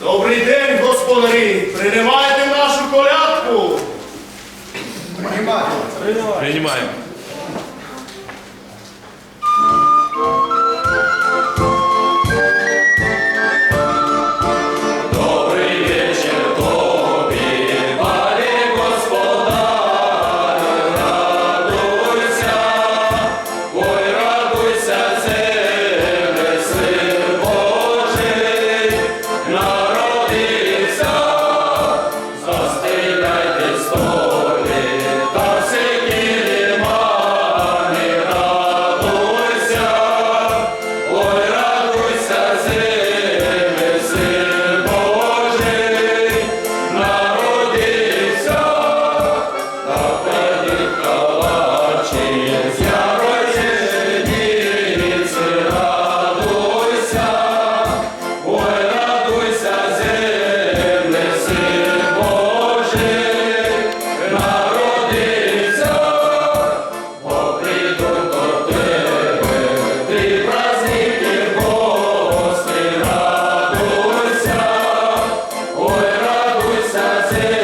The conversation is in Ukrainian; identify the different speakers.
Speaker 1: Добрий день, господарі! Приймайте нашу колядку!
Speaker 2: Приймаємо. Blessed.